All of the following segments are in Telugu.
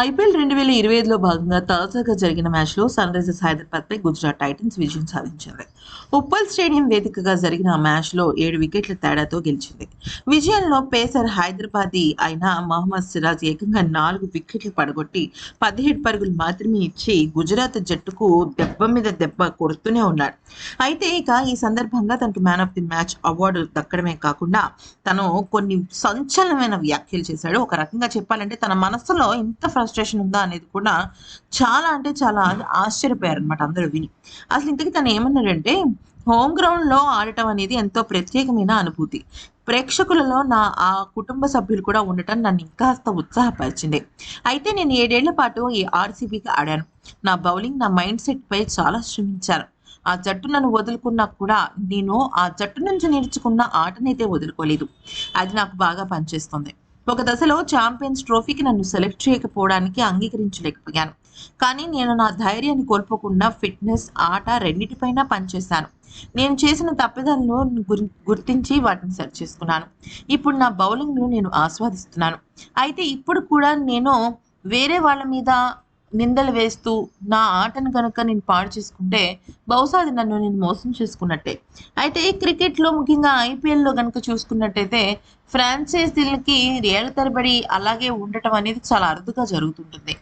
ఐపీఎల్ రెండు వేల ఇరవై ఐదులో భాగంగా తాజాగా జరిగిన మ్యాచ్లో సన్ రైజర్స్ హైదరాబాద్పై గుజరాత్ టైటన్స్ విజయం సాధించింది. ఉప్పల్ స్టేడియం వేదికగా జరిగిన ఆ మ్యాచ్లో ఏడు వికెట్ల తేడాతో గెలిచింది. విజయంలో పేసర్ హైదరాబాదీ అయిన మహమ్మద్ సిరాజ్ ఏకంగా నాలుగు వికెట్లు పడగొట్టి పదిహేడు పరుగులు మాత్రమే ఇచ్చి గుజరాత్ జట్టుకు దెబ్బ మీద దెబ్బ కొడుతూనే ఉన్నాడు. అయితే ఇక ఈ సందర్భంగా తనకు man of the match award దక్కడమే కాకుండా తను కొన్ని సంచలనమైన వ్యాఖ్యలు చేశాడు. ఒక రకంగా చెప్పాలంటే తన మనసులో ఇంత ఫ్రస్ట్రేషన్ ఉందా అనేది కూడా చాలా అంటే చాలా ఆశ్చర్యపోయారు అనమాట అందరూ విని. అసలు ఇంతకీ తను ఏమన్నాడంటే హోమ్ గ్రౌండ్లో ఆడటం అనేది ఎంతో ప్రత్యేకమైన అనుభూతి. ప్రేక్షకులలో నా ఆ కుటుంబ సభ్యులు కూడా ఉండటం నన్ను ఇంకాస్త ఉత్సాహపరిచింది. అయితే నేను ఏడేళ్ళ పాటు ఈ ఆర్సీబీకి ఆడాను. నా బౌలింగ్ నా మైండ్ సెట్ పై చాలా శ్రమించాను. ఆ జట్టు నన్ను వదులుకున్నా కూడా నేను ఆ జట్టు నుంచి నేర్చుకున్న ఆటనైతే వదులుకోలేదు. అది నాకు బాగా పనిచేస్తుంది. ఒక దశలో ఛాంపియన్స్ ట్రోఫీకి నన్ను సెలెక్ట్ చేయకపోవడానికి అంగీకరించలేకపోయాను. కానీ నేను నా ధైర్యాన్ని కోల్పోకుండా ఫిట్నెస్ ఆట రెండింటిపైన పనిచేశాను. నేను చేసిన తప్పిదాలను గుర్తించి వాటిని సరి చేసుకున్నాను. ఇప్పుడు నా బౌలింగ్ను నేను ఆస్వాదిస్తున్నాను. అయితే ఇప్పుడు కూడా నేను వేరే వాళ్ళ మీద నిందలు వేస్తూ నా ఆటను కనుక నేను పాడు చేసుకుంటే బహుశా అది నన్ను నేను మోసం చేసుకున్నట్టే. అయితే క్రికెట్లో ముఖ్యంగా ఐపీఎల్లో కనుక చూసుకున్నట్టయితే ఫ్రాంచైజీలకి ఏళ్ళ తరబడి అలాగే ఉండటం అనేది చాలా అరుదుగా జరుగుతుంటుంది.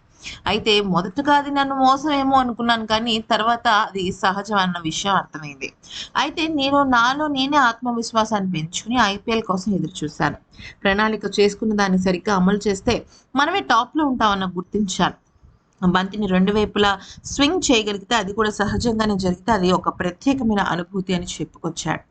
అయితే మొదటగా అది నన్ను మోసం ఏమో అనుకున్నాను కానీ తర్వాత అది సహజం అన్న విషయం అర్థమైంది. అయితే నేను నాలో నేనే ఆత్మవిశ్వాసాన్ని పెంచుకుని ఐపీఎల్ కోసం ఎదురు చూశాను ప్రణాళిక చేసుకున్న దాన్ని సరిగ్గా అమలు చేస్తే మనమే టాప్లో ఉంటామన్న గుర్తించాను. బంతిని రెండు వైపులా స్వింగ్ చేయగలిగితే అది కూడా సహజంగానే జరిగితే అది ఒక ప్రత్యేకమైన అనుభూతి అని చెప్పుకొచ్చాడు.